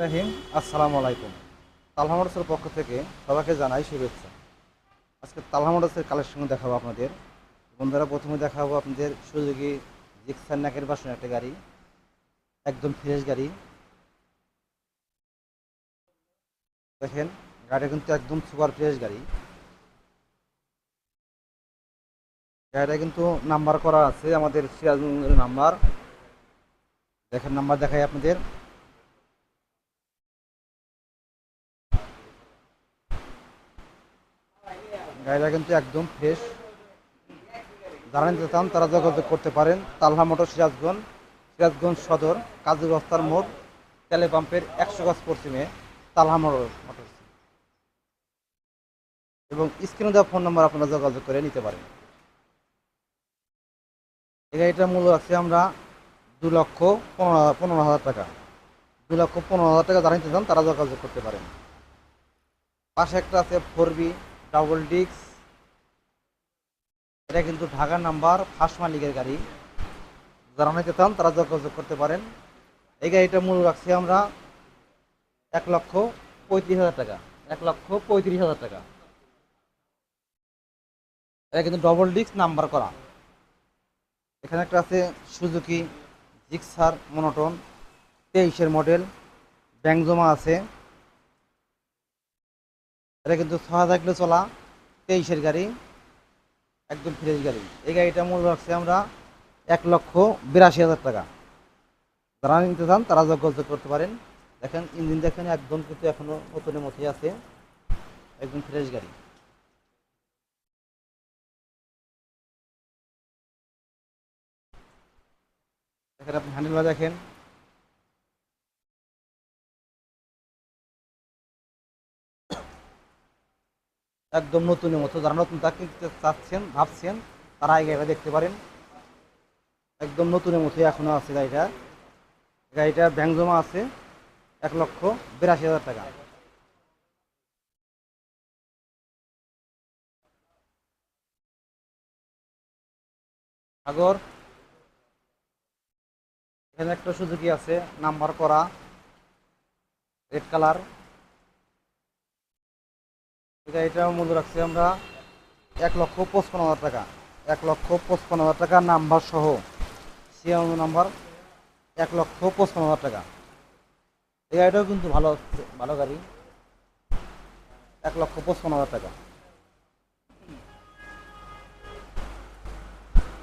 রাহিম। আসসালামু আলাইকুম। তালহা মোটরসের পক্ষ থেকে সবাইকে জানাই শুভেচ্ছা। আজকে তালহা মোটরসের কালেকশন দেখাবো আপনাদের। বন্ধুরা, প্রথমে দেখাবো আপনাদের সুযোগী জিক্সার নাকের বাসন একটা গাড়ি। একদম ফ্রেশ গাড়ি। দেখেন, গাড়িটা কিন্তু একদম সুপার ফ্রেশ গাড়ি। গাড়িটা কিন্তু নাম্বার করা আছে, আমাদের সিরাজগঞ্জের নাম্বার দেখেন নাম্বার দেখাই আপনাদের। গাড়িটা কিন্তু একদম ফ্রেশ যারা নিতে চান তারা যোগাযোগ করতে পারেন। তালহা মোটর সিরাজগঞ্জ সিরাজগঞ্জ সদর, কাজী বস্তার মোড়, তেলে পাম্পের একশো গাছ পশ্চিমে তালহা মোটর মোটর এবং স্ক্রিনে দেওয়া ফোন নাম্বার আপনারা যোগাযোগ করে নিতে পারেন। এই গাড়িটার মূল্য আছে আমরা দু লক্ষ পনেরো পনেরো হাজার টাকা। দু লক্ষ পনেরো হাজার টাকা যারা নিতে চান তারা যোগাযোগ করতে পারেন। পাশে একটা আছে ফোর বি ডাবল ডিক্স এটা কিন্তু ঢাকার নাম্বার ফার্স্ট মালিকের গাড়ি। যারা নিতে চান, তারা যোগাযোগ করতে পারেন। এই গাড়িটা মূল্য রাখছি আমরা এক লক্ষ পঁয়ত্রিশ হাজার টাকা। এক লক্ষ পঁয়ত্রিশ হাজার টাকা। এটা কিন্তু ডবল ডিক্স নাম্বার করা। এখানে একটা আছে সুজুকি জিক্সার মনোটন তেইশের মডেল। ব্যাংক জমা আছে। এটা কিন্তু ছ হাজার কিলো চলা, তেইশের গাড়ি, একদম ফ্রেশ গাড়ি। এই গাড়িটা মূল্য রাখছি আমরা এক লক্ষ বিরাশি হাজার টাকা। যারা নিতে চান তারা যোগাযোগ করতে পারেন। দেখেন, ইঞ্জিন দেখেন, একদম কিন্তু এখনও নতুনের মতোই আছে। একদম ফ্রেশ গাড়ি। দেখেন আপনি হ্যান্ডেলবার দেখেন। একদম নতুনের মতো যারা নতুন কিনতে চাচ্ছেন, ভাবছেন, তারা এই গাড়িটা দেখতে পারেন। একদম নতুনের মতোই এখনও আছে গাড়িটা। গাড়িটা ব্যাংক জমা আছে এক লক্ষ বিরাশি হাজার টাকা। সাগর, এখানে একটা সুযোগী আছে, নাম্বার করা, রেড কালার। গাড়িটার মূল্য রাখছি আমরা এক লক্ষ পঁচপান্ন হাজার টাকা। এক লক্ষ পঁচপান্ন হাজার টাকা নাম্বার সহ সিএম নাম্বার এক লক্ষ পঁচপান্ন হাজার টাকা। এই গাড়িটাও কিন্তু ভালো ভালো গাড়ি। এক লক্ষ পঁচপান্ন হাজার টাকা।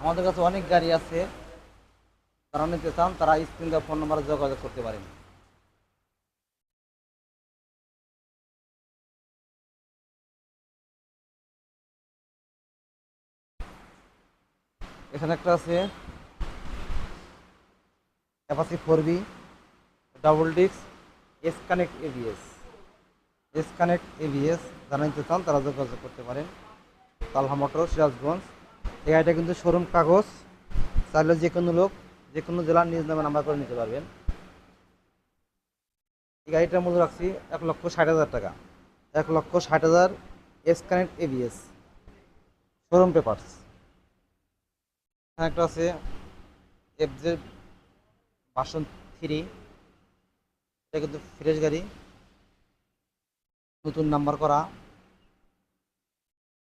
আমাদের কাছে অনেক গাড়ি আছে। তারা নিতে চান, তারা স্ক্রিন ফোন নাম্বারে যোগাযোগ করতে পারেন। এখানে একটা আছে। অ্যাপাসি ফোর বি ডাবল ডিক্স S connect ABS S connect ABS যারা নিতে চান তারা যোগাযোগ করতে পারেন। তালহা মোটর সিরাজগঞ্জ। এই গাড়িটা কিন্তু শোরুম কাগজ। চাইলে যে কোনো লোক, যে কোনো জেলার নিজ নামে নাম্বার করে নিতে পারবেন। এই গাড়িটার মূল্য রাখছি এক লক্ষ ষাট হাজার টাকা। এক লক্ষ ষাট হাজার S connect ABS showroom papers একটা আছে এফজে বাসন থ্রি এটা কিন্তু ফ্রেশ গাড়ি। নতুন নাম্বার করা।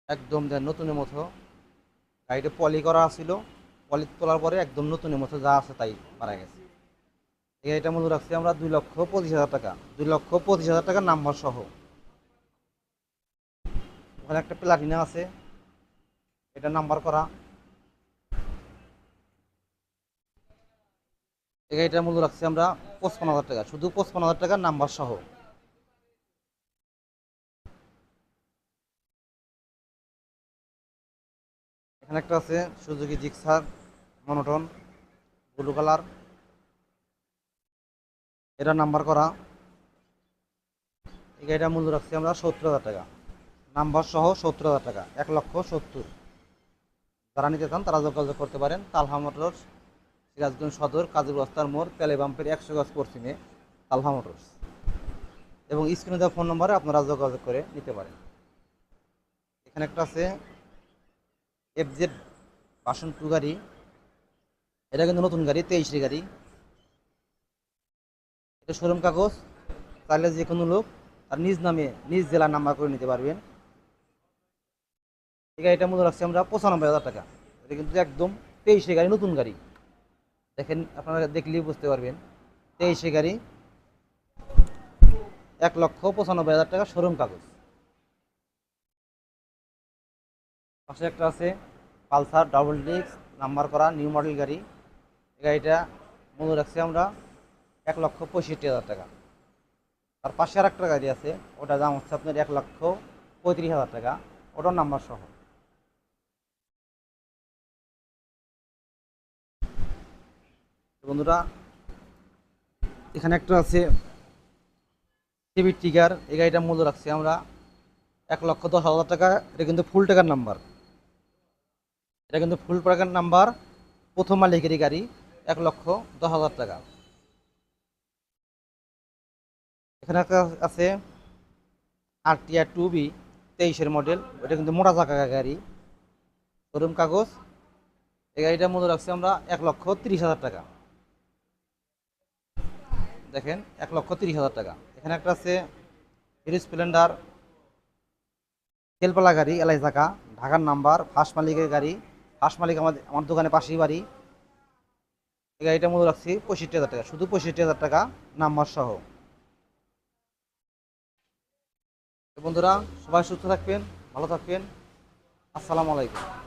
একদম দেন নতুনের মতো। গাড়িটা পলি করা ছিল। পলি তোলার পরে একদম নতুনের মতো যা আছে তাই মারা গেছে। এই গাড়িটা মূল্য রাখছি আমরা দুই লক্ষ পঁচিশ হাজার টাকা। দুই লক্ষ পঁচিশ হাজার টাকা নাম্বার সহ। ওখানে একটা প্লাটিনা আছে। এটা নাম্বার করা। এই গাড়িটার মূল্য রাখছি আমরা পঁচপান্ন হাজার টাকা। শুধু পঁচপান্ন হাজার টাকার নাম্বার সহ। এখানে একটা আছে Suzuki Gixxer, monotone, blue colour. এটা নাম্বার করা। এই গাড়িটার মূল্য রাখছি আমরা সত্তর হাজার টাকা। নাম্বার সহ সত্তর হাজার টাকা। এক লক্ষ সত্তর। যারা নিতে চান তারা যোগাযোগ করতে পারেন। তালহা মোটরস সিরাজগঞ্জ সদর কাজী বস্তার মোড়, তেলে বাম্পের একশো গাছ পশ্চিমে তালহা মোটরস। এবং স্ক্রিনে দেওয়া ফোন নম্বরে আপনারা যোগাযোগ করে নিতে পারেন। এখানে একটা আছে এফজেড বাসন টু গাড়ি। এটা কিন্তু নতুন গাড়ি, তেইশের গাড়ি। এটা শোরুম কাগজ তাহলে যে কোনো লোক তার নিজ নামে, নিজ জেলার নাম্বার করে নিতে পারবেন। এই গাড়িটা মূল্য রাখছি আমরা পঁচানব্বই হাজার টাকা। এটা কিন্তু একদম তেইশে গাড়ি, নতুন গাড়ি। দেখেন, আপনারা দেখলেই বুঝতে পারবেন। তেইশে গাড়ি, এক লক্ষ পঁচানব্বই হাজার টাকা শোরুম কাগজ। পাশে একটা আছে, পালসার, ডাবল ডিস্ক, নাম্বার করা, নিউ মডেল গাড়ি। এই গাড়িটা মূল্য রাখছি আমরা এক লক্ষ পঁয়ষট্টি হাজার টাকা। তার পাশে আর একটা গাড়ি আছে ওটা দাম হচ্ছে আপনার এক লক্ষ পঁয়ত্রিশ হাজার টাকা। ওটার নাম্বার সহ। বন্ধুরা, এখানে একটা আছে টিভি টিকার এই গাড়িটার মূল্য রাখছি আমরা এক লক্ষ দশ হাজার টাকা। এটা কিন্তু ফুল টাকার নাম্বার এটা কিন্তু ফুল টাকার নাম্বার প্রথম মালিকেরই গাড়ি, এক লক্ষ দশ হাজার টাকা। এখানে একটা আছে আর টিআর টু বি তেইশের মডেল এটা কিন্তু মোটা চাকা গাড়ি শোরুম কাগজ। এই গাড়িটার মূল্য রাখছি আমরা এক লক্ষ তিরিশ হাজার টাকা। দেখেন, এক লক্ষ তিরিশ হাজার টাকা। এখানে একটা আছে, হিরো স্প্লেন্ডার, তেলপালা গাড়ি এলাই চাকা, ঢাকার নাম্বার ফার্স্ট মালিকের গাড়ি ফার্স্ট মালিক আমাদের, আমার দোকানে পাশেই বাড়ি। এই গাড়িটা মূল্য রাখছি পঁয়ষট্টি হাজার টাকা, শুধু পঁয়ষট্টি হাজার টাকা, নাম্বার সহ। বন্ধুরা, সবাই সুস্থ থাকবেন, ভালো থাকবেন। আসসালামু আলাইকুম।